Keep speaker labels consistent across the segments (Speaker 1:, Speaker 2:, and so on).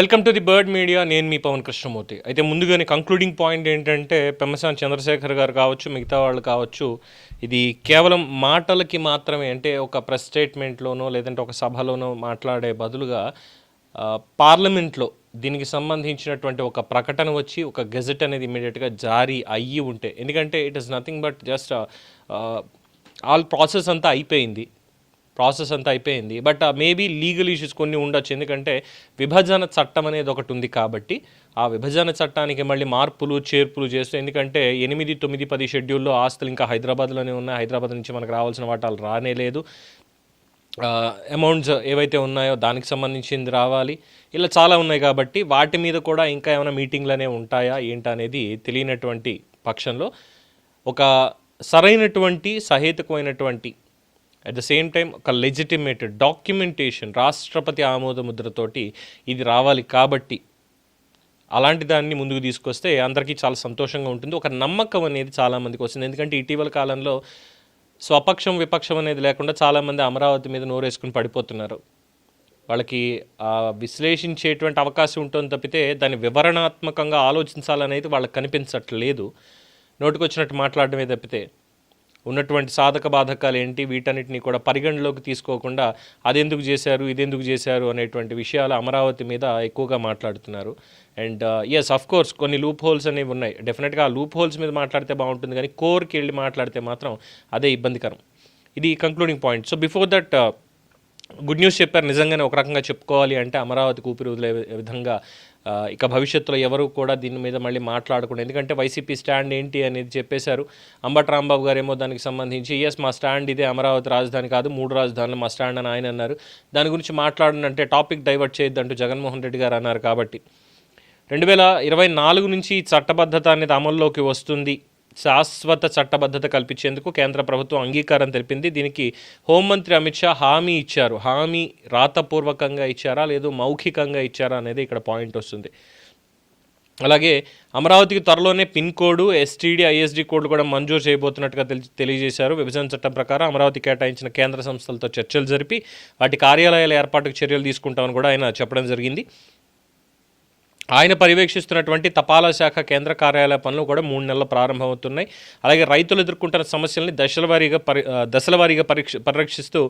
Speaker 1: Welcome to the bird media. నేను మీ పవన్ కృష్ణమూర్తి. అయితే ముందుగానే కంక్లూడింగ్ పాయింట్ ఏంటంటే పెమ్మసాని చంద్రశేఖర్ గారు కావచ్చు మిగతా వాళ్ళు కావచ్చు ఇది కేవలం మాటలకి మాత్రమే అంటే ఒక ప్రెస్ స్టేట్మెంట్లోనో లేదంటే ఒక సభలోనో మాట్లాడే బదులుగా పార్లమెంట్లో దీనికి సంబంధించినటువంటి ఒక ప్రకటన వచ్చి ఒక గెజెట్ అనేది ఇమీడియట్గా జారీ అయ్యి ఉంటే ఎందుకంటే it is nothing but just all process అంతా అయిపోయింది. ప్రాసెస్ అంతా అయిపోయింది. బట్ మేబీ లీగల్ ఇష్యూస్ కొన్ని ఉండొచ్చు. ఎందుకంటే విభజన చట్టం అనేది ఒకటి ఉంది కాబట్టి ఆ విభజన చట్టానికి మళ్ళీ మార్పులు చేర్పులు చేస్తూ ఎందుకంటే ఎనిమిది తొమ్మిది పది షెడ్యూల్లో ఆస్తులు ఇంకా హైదరాబాద్లోనే ఉన్నాయి. హైదరాబాద్ నుంచి మనకు రావాల్సిన వాటాలు రానే లేదు. అమౌంట్స్ ఏవైతే ఉన్నాయో దానికి సంబంధించింది రావాలి. ఇలా చాలా ఉన్నాయి కాబట్టి వాటి మీద కూడా ఇంకా ఏమైనా మీటింగ్లు అనేవి ఉంటాయా ఏంటనేది తెలియనటువంటి పక్షంలో ఒక సరైనటువంటి సహేతుకమైనటువంటి అట్ ద సేమ్ టైం ఒక లెజిటిమేట్ డాక్యుమెంటేషన్ రాష్ట్రపతి ఆమోద ముద్రతోటి ఇది రావాలి కాబట్టి అలాంటి దాన్ని ముందుకు తీసుకొస్తే అందరికీ చాలా సంతోషంగా ఉంటుంది. ఒక నమ్మకం అనేది చాలామందికి వస్తుంది. ఎందుకంటే ఇటీవల కాలంలో స్వపక్షం విపక్షం అనేది లేకుండా చాలామంది అమరావతి మీద నోరేసుకుని పడిపోతున్నారు. వాళ్ళకి విశ్లేషించేటువంటి అవకాశం ఉంటుంది తప్పితే దాన్ని వివరణాత్మకంగా ఆలోచించాలనేది వాళ్ళకి కనిపించట్లేదు. నోటికొచ్చినట్టు మాట్లాడమే తప్పితే ఉన్నటువంటి సాధక బాధకాలు ఏంటి? వీటన్నిటిని కూడా పరిగణలోకి తీసుకోకుండా అదెందుకు చేశారు? ఇదెందుకు చేశారు? అనేటువంటి విషయాలు అమరావతి మీద ఎక్కువగా మాట్లాడుతున్నారు. అండ్ ఎస్ అఫ్ కోర్స్ కొన్ని లూప్ హోల్స్ అనేవి ఉన్నాయి. డెఫినెట్గా ఆ లూప్ హోల్స్ మీద మాట్లాడితే బాగుంటుంది కానీ కోర్కి వెళ్ళి మాట్లాడితే మాత్రం అదే ఇబ్బందికరం. ఇది concluding point so before that good news చెప్పారు. నిజంగానే ఒక రకంగా చెప్పుకోవాలి అంటే అమరావతి ఊపిరి వదిలే విధంగా ఇక భవిష్యత్తులో ఎవరు కూడా దీని మీద మళ్ళీ మాట్లాడకుండా ఎందుకంటే వైసీపీ స్టాండ్ ఏంటి అనేది చెప్పేశారు. అంబటి రాంబాబు గారు ఏమో దానికి సంబంధించి ఎస్ మా స్టాండ్ ఇదే అమరావతి రాజధాని కాదు మూడు రాజధానులు మా స్టాండ్ అని ఆయన అన్నారు. దాని గురించి మాట్లాడనంటే టాపిక్ డైవర్ట్ చేయొద్దంటూ జగన్మోహన్ రెడ్డి గారు అన్నారు కాబట్టి. రెండు వేల ఇరవై నాలుగు నుంచి చట్టబద్ధత అనేది అమల్లోకి వస్తుంది. శాశ్వత చట్టబద్ధత కల్పించేందుకు కేంద్ర ప్రభుత్వం అంగీకారం తెలిపింది. దీనికి హోంమంత్రి అమిత్ షా హామీ ఇచ్చారు. హామీ రాతపూర్వకంగా ఇచ్చారా? లేదు మౌఖికంగా ఇచ్చారా అనేది ఇక్కడ పాయింట్ వస్తుంది. అలాగే అమరావతికి త్వరలోనే pin code STD ISD code కూడా మంజూరు చేయబోతున్నట్టుగా తెలి తెలియజేశారు. విభజన చట్టం ప్రకారం అమరావతి కేటాయించిన కేంద్ర సంస్థలతో చర్చలు జరిపి వాటి కార్యాలయాల ఏర్పాటుకు చర్యలు తీసుకుంటామని కూడా ఆయన చెప్పడం జరిగింది. ఆయన పర్యవేక్షిస్తున్నటువంటి తపాలా శాఖ కేంద్ర కార్యాలయ పనులు కూడా మూడు నెలలు ప్రారంభమవుతున్నాయి. అలాగే రైతులు ఎదుర్కొంటున్న సమస్యల్ని దశల వారీగా పరి దశల వారీగా పరీక్ష పరిరక్షిస్తూ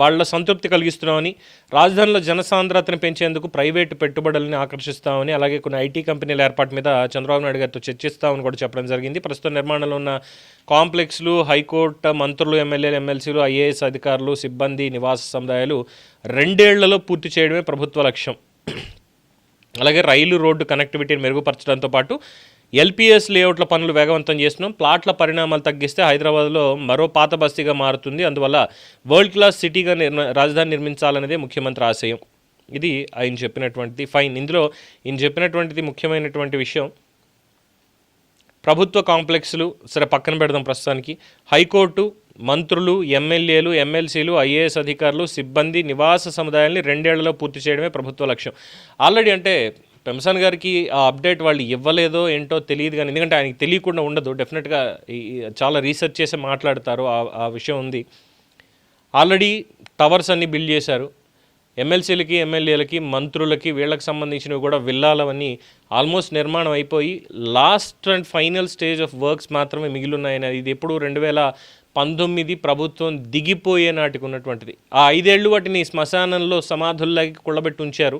Speaker 1: వాళ్ళ సంతృప్తి కలిగిస్తున్నామని రాజధానిలో జనసాంద్రతను పెంచేందుకు ప్రైవేటు పెట్టుబడులను ఆకర్షిస్తామని అలాగే కొన్ని ఐటీ కంపెనీల ఏర్పాటు మీద చంద్రబాబు నాయుడు గారితో చర్చిస్తామని కూడా చెప్పడం జరిగింది. ప్రస్తుతం నిర్మాణంలో ఉన్న కాంప్లెక్స్లు హైకోర్టు మంత్రులు ఎమ్మెల్యేలు ఎమ్మెల్సీలు ఐఏఎస్ అధికారులు సిబ్బంది నివాస సముదాయాలు రెండేళ్ళలో పూర్తి చేయడమే ప్రభుత్వ లక్ష్యం. అలాగే రైలు రోడ్డు కనెక్టివిటీని మెరుగుపరచడంతో పాటు ఎల్పిఎస్ లేఅవుట్ల పనులు వేగవంతం చేస్తున్నాం. ప్లాట్ల పరిణామాలు తగ్గిస్తే హైదరాబాద్లో మరో పాత బస్తీగా మారుతుంది. అందువల్ల వరల్డ్ క్లాస్ సిటీగా నిర్మ రాజధాని నిర్మించాలనేదే ముఖ్యమంత్రి ఆశయం. ఇది ఆయన చెప్పినటువంటిది. ఫైన్ ఇందులో ఈయన చెప్పినటువంటిది ముఖ్యమైనటువంటి విషయం. ప్రభుత్వ కాంప్లెక్స్లు సరే పక్కన పెడదాం ప్రస్తుతానికి. హైకోర్టు మంత్రులు ఎమ్మెల్యేలు ఎమ్మెల్సీలు ఐఏఎస్ అధికారులు సిబ్బంది నివాస సముదాయాల్ని రెండేళ్ళలో పూర్తి చేయడమే ప్రభుత్వ లక్ష్యం. ఆల్రెడీ అంటే పెంసన్ గారికి ఆ అప్డేట్ వాళ్ళు ఇవ్వలేదో ఏంటో తెలియదు కానీ ఎందుకంటే ఆయనకి తెలియకుండా ఉండదు. డెఫినెట్గా చాలా రీసెర్చ్ చేసి మాట్లాడతారు. ఆ- ఆ విషయం ఉంది. ఆల్రెడీ టవర్స్ అన్ని బిల్డ్ చేశారు. ఎమ్మెల్సీలకి ఎమ్మెల్యేలకి మంత్రులకి వీళ్ళకి సంబంధించినవి కూడా విల్లాలవన్నీ ఆల్మోస్ట్ నిర్మాణం అయిపోయి last and final stage of works మాత్రమే మిగిలిన్నాయని ఇది ఎప్పుడు రెండు వేల పంతొమ్మిది ప్రభుత్వం దిగిపోయే నాటికి ఉన్నటువంటిది. ఆ ఐదేళ్ళు వాటిని శ్మశానంలో సమాధుల్లోకి కుళ్ళబెట్టి ఉంచారు.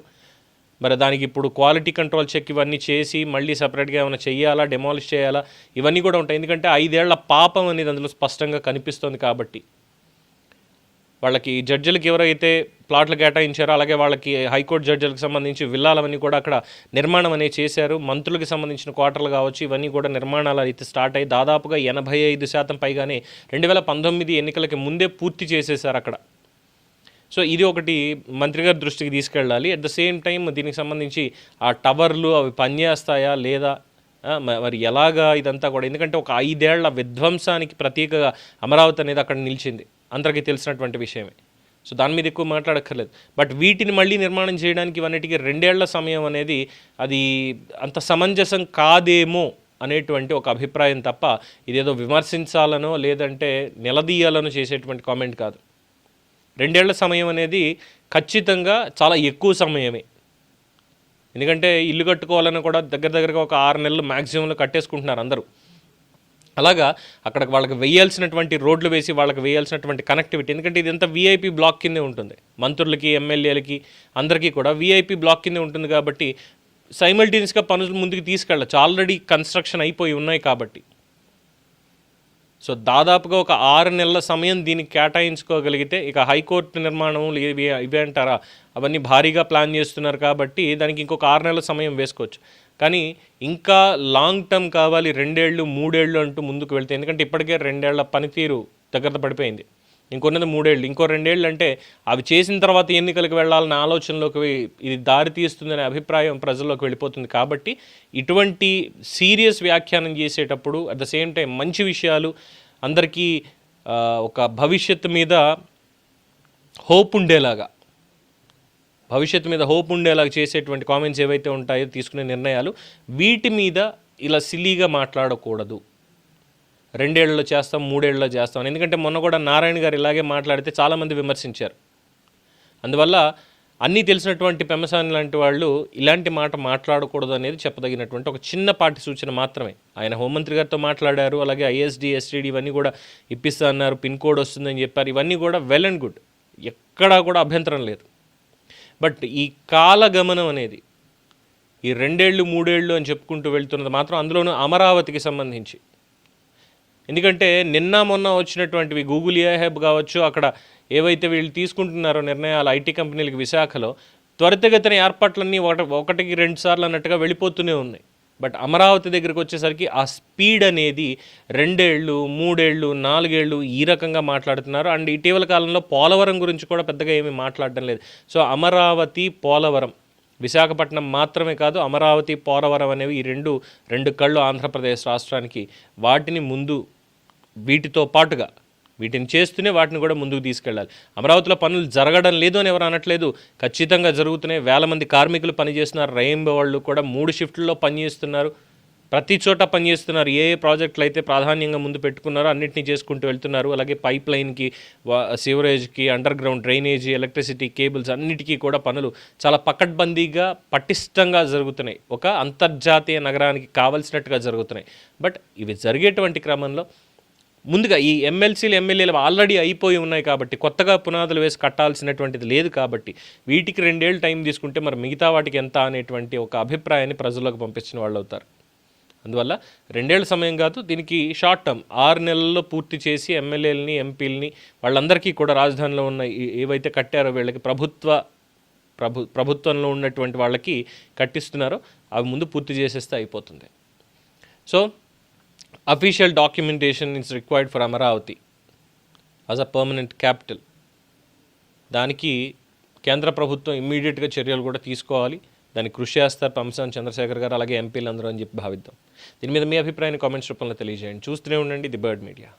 Speaker 1: మరి దానికి ఇప్పుడు క్వాలిటీ కంట్రోల్ చెక్ ఇవన్నీ చేసి మళ్ళీ సపరేట్గా ఏమైనా చేయాలా డెమాలిష్ చేయాలా ఇవన్నీ కూడా ఉంటాయి. ఎందుకంటే ఐదేళ్ళ పాపం అనేది అందులో స్పష్టంగా కనిపిస్తుంది కాబట్టి. వాళ్ళకి జడ్జిలకు ఎవరైతే ప్లాట్లు కేటాయించారో అలాగే వాళ్ళకి హైకోర్టు జడ్జిలకు సంబంధించి విల్లాలవన్నీ కూడా అక్కడ నిర్మాణం అనేది చేశారు. మంత్రులకు సంబంధించిన క్వార్టర్లు కావచ్చు ఇవన్నీ కూడా నిర్మాణాలు అయితే స్టార్ట్ అయ్యి దాదాపుగా ఎనభై ఐదు శాతం పైగానే రెండు వేల పంతొమ్మిది ఎన్నికలకి ముందే పూర్తి చేసేశారు అక్కడ. సో ఇది ఒకటి మంత్రి గారి దృష్టికి తీసుకెళ్ళాలి. అట్ ద సేమ్ టైం దీనికి సంబంధించి ఆ టవర్లు అవి పనిచేస్తాయా లేదా మరి ఎలాగా ఇదంతా కూడా? ఎందుకంటే ఒక ఐదేళ్ళ విధ్వంసానికి ప్రతీకగా అమరావతి అనేది అక్కడ నిలిచింది. అందరికీ తెలిసినటువంటి విషయమే. సో దాని మీద ఎక్కువ మాట్లాడక్కర్లేదు. బట్ వీటిని మళ్ళీ నిర్మాణం చేయడానికి ఇవన్నిటికీ రెండేళ్ళ సమయం అనేది అది అంత సమంజసం కాదేమో అనేటువంటి ఒక అభిప్రాయం తప్ప ఇదేదో విమర్శించాలనో లేదంటే నిలదీయాలనో చేసేటువంటి కామెంట్ కాదు. రెండేళ్ళ సమయం అనేది ఖచ్చితంగా చాలా ఎక్కువ సమయమే. ఎందుకంటే ఇల్లు కట్టుకోవాలని కూడా దగ్గర దగ్గరగా ఒక ఆరు నెలలు మ్యాక్సిమంలో కట్టేసుకుంటున్నారు అందరూ. అలాగా అక్కడ వాళ్ళకి వేయాల్సినటువంటి రోడ్లు వేసి వాళ్ళకి వేయాల్సినటువంటి కనెక్టివిటీ ఎందుకంటే ఇదంతా వీఐపీ బ్లాక్ కిందే ఉంటుంది. మంత్రులకి ఎమ్మెల్యేలకి అందరికీ కూడా వీఐపీ బ్లాక్ కిందే ఉంటుంది కాబట్టి సైమల్టేనియస్గా పనులు ముందుకు తీసుకెళ్ళచ్చు. ఆల్రెడీ కన్స్ట్రక్షన్ అయిపోయి ఉన్నాయి కాబట్టి. సో దాదాపుగా ఒక ఆరు నెలల సమయం దీనికి కేటాయించుకోగలిగితే ఇక హైకోర్టు నిర్మాణం ఇవి ఇవి అంటారా? అవన్నీ భారీగా ప్లాన్ చేస్తున్నారు కాబట్టి దానికి ఇంకొక ఆరు నెలల సమయం వేసుకోవచ్చు. కానీ ఇంకా లాంగ్ టర్మ్ కావాలి రెండేళ్ళు మూడేళ్ళు అంటూ ముందుకు వెళ్తే ఎందుకంటే ఇప్పటికే రెండేళ్ళ పనితీరు దగ్గర పడిపోయింది. ఇంకొన్నది మూడేళ్ళు ఇంకో రెండేళ్ళు అంటే అవి చేసిన తర్వాత ఎన్నికలకు వెళ్ళాలన్న ఆలోచనలోకి ఇది దారి తీస్తుందనే అభిప్రాయం ప్రజల్లోకి వెళ్ళిపోతుంది. కాబట్టి ఇటువంటి సీరియస్ వ్యాఖ్యానం చేసేటప్పుడు అట్ ద సేమ్ టైం మంచి విషయాలు అందరికీ ఒక భవిష్యత్తు మీద హోప్ ఉండేలాగా భవిష్యత్తు మీద హోప్ ఉండేలాగా చేసేటువంటి కామెంట్స్ ఏవైతే ఉంటాయో తీసుకునే నిర్ణయాలు వీటి మీద ఇలా సిల్లీగా మాట్లాడకూడదు. రెండేళ్ళలో చేస్తాం మూడేళ్ళలో చేస్తాం ఎందుకంటే మొన్న కూడా నారాయణ గారు ఇలాగే మాట్లాడితే చాలామంది విమర్శించారు. అందువల్ల అన్నీ తెలిసినటువంటి పెమసాని లాంటి వాళ్ళు ఇలాంటి మాట మాట్లాడకూడదు అనేది చెప్పదగినటువంటి ఒక చిన్నపాటి సూచన మాత్రమే. ఆయన హోంమంత్రి గారితో మాట్లాడారు అలాగే ఐఎస్డి ఎస్టీడీ ఇవన్నీ కూడా ఇప్పిస్తా అన్నారు పిన్ కోడ్ వస్తుందని చెప్పారు. ఇవన్నీ కూడా వెల్ అండ్ గుడ్. ఎక్కడా కూడా అభ్యంతరం లేదు. బట్ ఈ కాలగమనం అనేది ఈ రెండేళ్ళు మూడేళ్ళు అని చెప్పుకుంటూ వెళ్తున్నది మాత్రం అందులోనూ అమరావతికి సంబంధించి. ఎందుకంటే నిన్న మొన్న వచ్చినటువంటివి గూగుల్ ఏ హెబ్ కావచ్చు అక్కడ ఏవైతే వీళ్ళు తీసుకుంటున్నారో నిర్ణయాలు ఐటీ కంపెనీలకు విశాఖలో త్వరితగతిన ఏర్పాట్లన్నీ ఒకటి ఒకటికి రెండు సార్లు అన్నట్టుగా వెళ్ళిపోతూనే ఉన్నాయి. బట్ అమరావతి దగ్గరికి వచ్చేసరికి ఆ స్పీడ్ అనేది రెండేళ్ళు మూడేళ్ళు నాలుగేళ్ళు ఈ రకంగా మాట్లాడుతున్నారు. అండ్ ఇటీవల కాలంలో పోలవరం గురించి కూడా పెద్దగా ఏమీ మాట్లాడడం లేదు. సో అమరావతి పోలవరం విశాఖపట్నం మాత్రమే కాదు అమరావతి పోలవరం అనేవి ఈ రెండు రెండు కళ్ళు ఆంధ్రప్రదేశ్ రాష్ట్రానికి వాటిని ముందు వీటితో పాటుగా వీటిని చేస్తూనే వాటిని కూడా ముందుకు తీసుకెళ్ళాలి. అమరావతిలో పనులు జరగడం లేదు అని ఎవరు అనట్లేదు. ఖచ్చితంగా జరుగుతున్నాయి. వేల మంది కార్మికులు పనిచేస్తున్నారు. రెయిన్బో వాళ్ళు కూడా మూడు షిఫ్ట్లలో పనిచేస్తున్నారు. ప్రతి చోట పనిచేస్తున్నారు. ఏ ఏ ప్రాజెక్టులు అయితే ప్రాధాన్యంగా ముందు పెట్టుకున్నారో అన్నింటినీ చేసుకుంటూ వెళ్తున్నారు. అలాగే పైప్ లైన్కి సివరేజ్కి underground drainage electricity cables అన్నిటికీ కూడా పనులు చాలా పకడ్బందీగా పటిష్టంగా జరుగుతున్నాయి. ఒక అంతర్జాతీయ నగరానికి కావలసినట్టుగా జరుగుతున్నాయి. బట్ ఇవి జరిగేటువంటి క్రమంలో ముందుగా ఈ ఎమ్మెల్సీలు ఎమ్మెల్యేలు ఆల్రెడీ అయిపోయి ఉన్నాయి కాబట్టి కొత్తగా పునాదులు వేసి కట్టాల్సినటువంటిది లేదు కాబట్టి వీటికి రెండేళ్ళు టైం తీసుకుంటే మరి మిగతా వాటికి ఎంత అనేటువంటి ఒక అభిప్రాయాన్ని ప్రజల్లోకి పంపించిన వాళ్ళు అవుతారు. అందువల్ల రెండేళ్ళ సమయం కాదు దీనికి షార్ట్ టర్మ్ ఆరు నెలల్లో పూర్తి చేసి ఎమ్మెల్యేలని ఎంపీలని వాళ్ళందరికీ కూడా రాజధానిలో ఉన్న ఏవైతే కట్టారో వీళ్ళకి ప్రభుత్వ ప్రభు ప్రభుత్వంలో ఉన్నటువంటి వాళ్ళకి కట్టిస్తున్నారో అవి ముందు పూర్తి చేసేస్తే అయిపోతుంది. So official documentation is required for Amaravati as a permanent capital దానికి కేంద్ర ప్రభుత్వం ఇమ్మీడియట్గా చర్యలు కూడా తీసుకోవాలి. దాన్ని కృషి చేస్తారు పంసాన్ చంద్రశేఖర్ గారు అలాగే ఎంపీలు అందరూ అని చెప్పి భావిద్దాం. దీని మీద మీ అభిప్రాయాన్ని కామెంట్స్ రూపంలో తెలియజేయండి. చూస్తూనే ఉండండి ది బర్డ్ మీడియా.